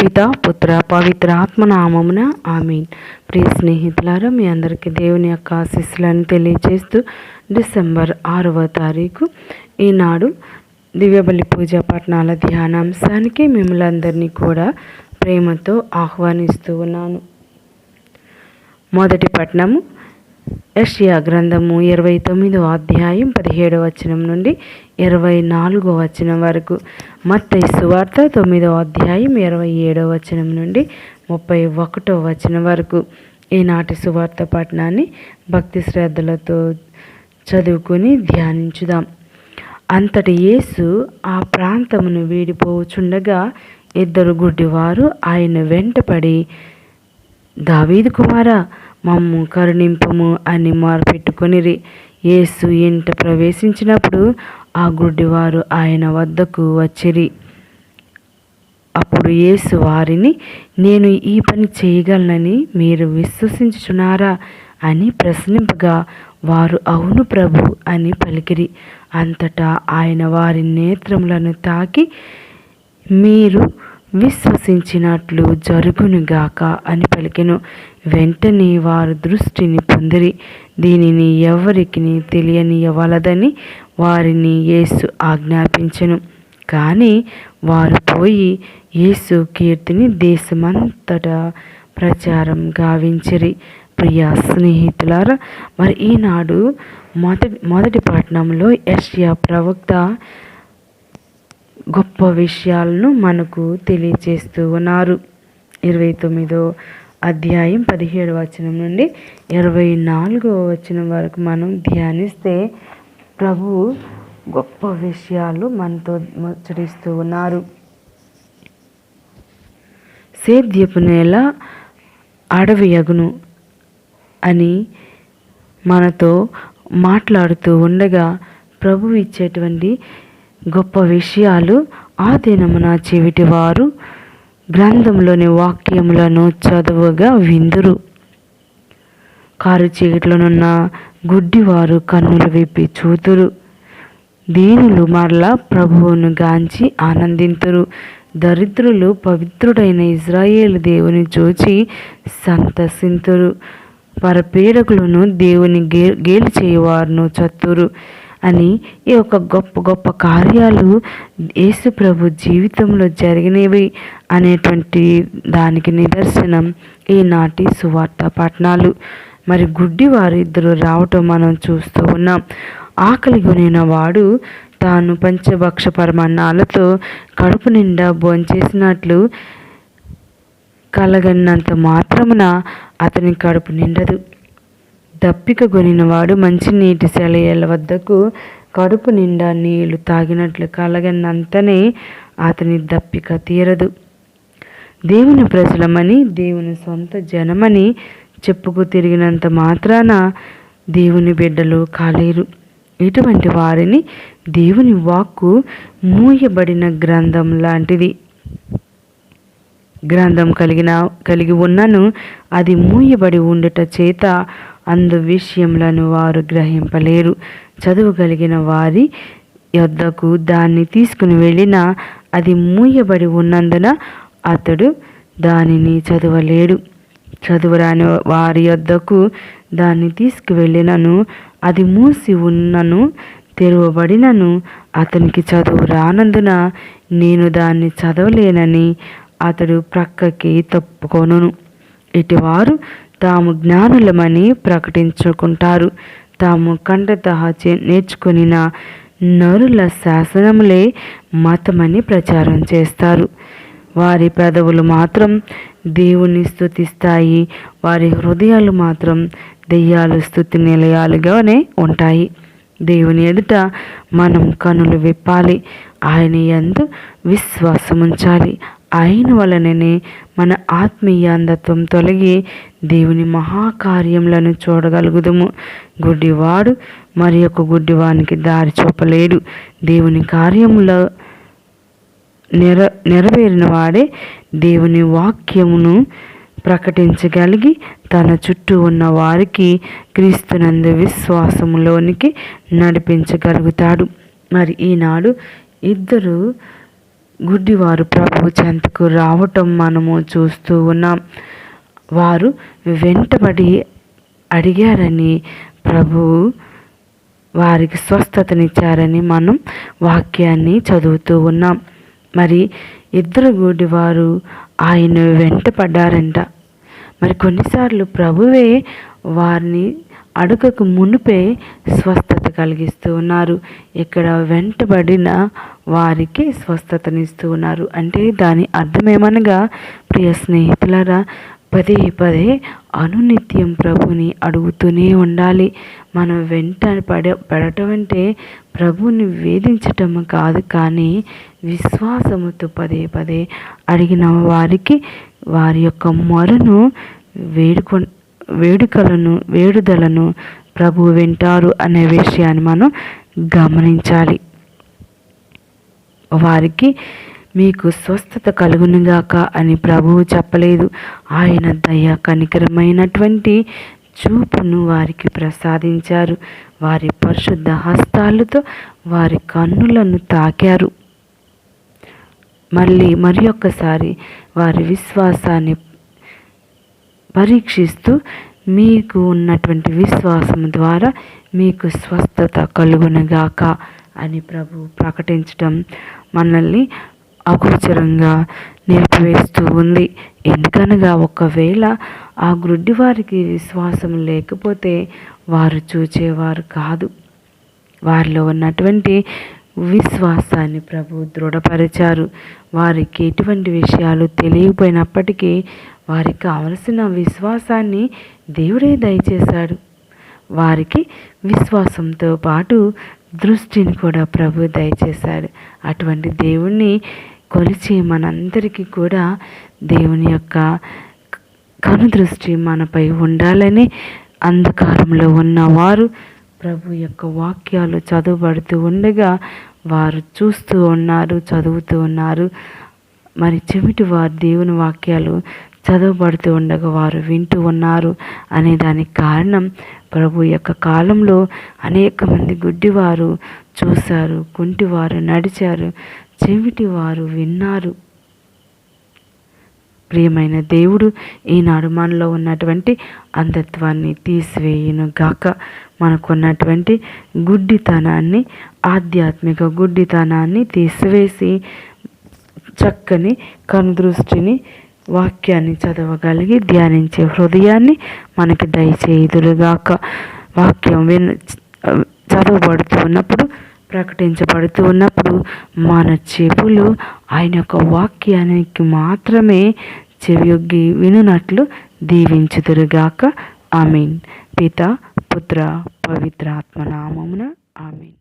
పిత పుత్ర పవిత్ర ఆత్మనామమున ఆమీన్. ప్రియ స్నేహితులారా మీ అందరికీ దేవుని యొక్క ఆశీస్సులను తెలియజేస్తూ డిసెంబర్ ఆరవ తారీఖు ఈనాడు దివ్యబలి పూజ పట్టణాల ధ్యానాంశానికి మిమ్మల్ని అందరినీ కూడా ప్రేమతో ఆహ్వానిస్తూ ఉన్నాను. మొదటి పట్టణము యష్యా గ్రంథము ఇరవై తొమ్మిదో అధ్యాయం పదిహేడవ వచనం నుండి ఇరవై నాలుగో వచనం వరకు. మత్తయి సువార్త తొమ్మిదో అధ్యాయం ఇరవై ఏడో వచనం నుండి ముప్పై ఒకటో వచనం వరకు. ఈనాటి సువార్త పట్టణాన్ని భక్తి శ్రద్ధలతో చదువుకుని ధ్యానించుదాం. అంతటి యేసు ఆ ప్రాంతమును వీడిపోచుండగా ఇద్దరు గుడ్డివారు ఆయన వెంటపడి దావీదు కుమారా మమ్ము కరుణింపము అని మార్పెట్టుకొనిరి యేసు ఇంట ప్రవేశించినప్పుడు ఆ గుడ్డివారు ఆయన వద్దకు వచ్చిరి. అప్పుడు యేసు వారిని నేను ఈ పని చేయగలనని మీరు విశ్వసించుచున్నారా అని ప్రశ్నింపగా వారు అవును ప్రభు అని పలికిరి. అంతటా ఆయన వారి నేత్రములను తాకి మీరు విశ్వసించినట్లు జరుగునుగాక అని పలికెను. వెంటనే వారు దృష్టిని పొందిరి. దీనిని ఎవరికి తెలియనియవలదని వారిని యేసు ఆజ్ఞాపించెను. కానీ వారు పోయి యేసు కీర్తిని దేశమంతటా ప్రచారం గావించిరి. ప్రియ స్నేహితులారా మరి ఈనాడు మొదటి మొదటి పట్టణంలో యష్యా ప్రవక్త గొప్ప విషయాలను మనకు తెలియచేస్తూ ఉన్నారు. ఇరవై తొమ్మిదో అధ్యాయం పదిహేడు వచనం నుండి ఇరవై నాలుగో వచనం వరకు మనం ధ్యానిస్తే ప్రభు గొప్ప విషయాలు మనతో ముచ్చరిస్తూ ఉన్నారు. సేద్యపు నేల అడవి యగును అని మనతో మాట్లాడుతూ ఉండగా ప్రభు ఇచ్చేటువంటి గొప్ప విషయాలు ఆ దినమున చెవిటి వారు గ్రంథంలోని వాక్యములను చదువుగా విందురు. కారు చీకట్లోనున్న గుడ్డివారు కన్నులు విప్పి చూతురు. దీనులు మరలా ప్రభువును గాంచి ఆనందింతురు. దరిద్రులు పవిత్రుడైన ఇజ్రాయేల్ దేవుని చూచి సంతసింతురు. పరపీడకులను దేవుని గే గేలు చేయవారును చత్తురు. అని ఈ యొక్క గొప్ప గొప్ప కార్యాలు యేసు ప్రభు జీవితంలో జరిగినవి అనేటువంటి దానికి నిదర్శనం ఈనాటి సువార్త పట్టణాలు మరి గుడ్డి వారు ఇద్దరు రావటం మనం చూస్తూ ఉన్నాం. ఆకలి కొనిన వాడు తాను పంచభక్ష పరమాన్నాలతో కడుపు నిండా భోంచేసినట్లు కలగన్నంత మాత్రమున అతని కడుపు నిండదు. దప్పిక కొనినవాడు మంచినీటి సెలయల వద్దకు కడుపు నిండా నీళ్ళు తాగినట్లు కలగనంతనే అతని దప్పిక తీరదు. దేవుని ప్రజలమని దేవుని సొంత జనమని చెప్పుకు తిరిగినంత మాత్రాన దేవుని బిడ్డలు కాలేరు. ఇటువంటి వారిని దేవుని వాక్కు మూయబడిన గ్రంథం లాంటిది. గ్రంథం కలిగిన కలిగి ఉన్నను అది మూయబడి ఉండుట చేత అందు విషయములను వారు గ్రహింపలేరు. చదువుకలిగిన వారి యొద్దకు దాన్ని తీసుకుని వెళ్ళిన అది మూయబడి ఉన్నందున అతడు దానిని చదవలేడు. చదువురాని వారి యొద్దకు దాన్ని తీసుకువెళ్ళినను అది మూసి ఉన్నను తెరవబడినను అతనికి చదువు రానందున నేను దాన్ని చదవలేనని అతడు ప్రక్కకి తప్పుకొను ఇటువారు తాము జ్ఞానులమని ప్రకటించుకుంటారు. తాము కంఠతహ నేర్చుకునిన నరుల శాసనములే మతమని ప్రచారం చేస్తారు. వారి పెదవులు మాత్రం దేవుని స్థుతిస్తాయి వారి హృదయాలు మాత్రం దెయ్యాలు స్థుతి నిలయాలుగానే ఉంటాయి. దేవుని ఎదుట మనం కనులు విప్పాలి. ఆయన ఎందు విశ్వాసం ఉంచాలి ఆయన వలననే మన ఆత్మీయ అందత్వం తొలగి దేవుని మహాకార్యములను చూడగలుగుదము. గుడ్డివాడు మరి ఒక గుడ్డివానికి దారి చూపలేడు. దేవుని కార్యముల నెర నెరవేరిన వాడే దేవుని వాక్యమును ప్రకటించగలిగి తన చుట్టూ ఉన్న వారికి క్రీస్తునందు విశ్వాసములోనికి నడిపించగలుగుతాడు. మరి ఈనాడు ఇద్దరు గుడ్డివారు ప్రభు చెంతకు రావటం మనము చూస్తూ ఉన్నాం. వారు వెంటబడి అడిగారని ప్రభు వారికి స్వస్థతనిచ్చారని మనం వాక్యాన్ని చదువుతూ ఉన్నాం. మరి ఇద్దరు గుడివారు ఆయన వెంటపడ్డారంట. మరి కొన్నిసార్లు ప్రభువే వారిని అడుగకు మునిపే స్వస్థ కలిగిస్తూ ఉన్నారు. ఇక్కడ వెంటబడిన వారికి స్వస్థతనిస్తూ ఉన్నారు. అంటే దాని అర్థమేమనగా ప్రియ స్నేహితులరా పదే పదే అనునిత్యం ప్రభుని అడుగుతూనే ఉండాలి. మనం వెంట పడ పడటం అంటే ప్రభుని వేధించటం కాదు కానీ విశ్వాసముతో పదే పదే అడిగిన వారికి వారి యొక్క మొరను వేడుకొ వేడుకలను వేడుదలను ప్రభు వింటారు అనే విషయాన్ని మనం గమనించాలి. వారికి మీకు స్వస్థత కలుగునుగాక అని ప్రభువు చెప్పలేదు. ఆయన దయ కనికరమైనటువంటి చూపును వారికి ప్రసాదించారు. వారి పరిశుద్ధ హస్తాలతో వారి కన్నులను తాకారు. మళ్ళీ మరి ఒక్కసారి వారి విశ్వాసాన్ని పరీక్షిస్తూ మీకు ఉన్నటువంటి విశ్వాసం ద్వారా మీకు స్వస్థత కలుగునగాక అని ప్రభు ప్రకటించడం మనల్ని అగోచరంగా నిలిపివేస్తూ ఉంది. ఎందుకనగా ఒకవేళ ఆ గ్రుడ్డి వారికి విశ్వాసం లేకపోతే వారు చూచేవారు కాదు. వారిలో ఉన్నటువంటి విశ్వాసాన్ని ప్రభు దృఢపరిచారు. వారికి ఎటువంటి విషయాలు తెలియకపోయినప్పటికీ వారికి కావలసిన విశ్వాసాన్ని దేవుడే దయచేశాడు. వారికి విశ్వాసంతో పాటు దృష్టిని కూడా ప్రభు దయచేశాడు. అటువంటి దేవుణ్ణి కొలిచి మనందరికీ కూడా దేవుని యొక్క కనుదృష్టి మనపై ఉండాలని అంధకారంలో ఉన్నవారు ప్రభు యొక్క వాక్యాలు చదువుబడుతూ ఉండగా వారు చూస్తూ ఉన్నారు చదువుతూ ఉన్నారు. మరి చెమిటి వారు దేవుని వాక్యాలు చదవబడుతూ ఉండగా వారు వింటూ ఉన్నారు అనే దానికి కారణం ప్రభు యొక్క కాలంలో అనేక మంది గుడ్డివారు చూశారు కుంటివారు నడిచారు చెవిటి వారు విన్నారు. ప్రియమైన దేవుడు ఈనాడు మనలో ఉన్నటువంటి అంధత్వాన్ని తీసివేయును గాక మనకున్నటువంటి గుడ్డితనాన్ని ఆధ్యాత్మిక గుడ్డితనాన్ని తీసివేసి చక్కని కనుదృష్టిని వాక్యాన్ని చదవగలిగి ధ్యానించే హృదయాన్ని మనకి దయచేయుదులుగాక వాక్యం విన్ చదవబడుతూ ఉన్నప్పుడు ప్రకటించబడుతూ ఉన్నప్పుడు మన చెవులు ఆయన యొక్క వాక్యానికి మాత్రమే చెవియొగ్గి వినునట్లు దీవించుదురుగాక. ఆమెన్. పిత పుత్ర పవిత్రాత్మ నామమున ఆమెన్.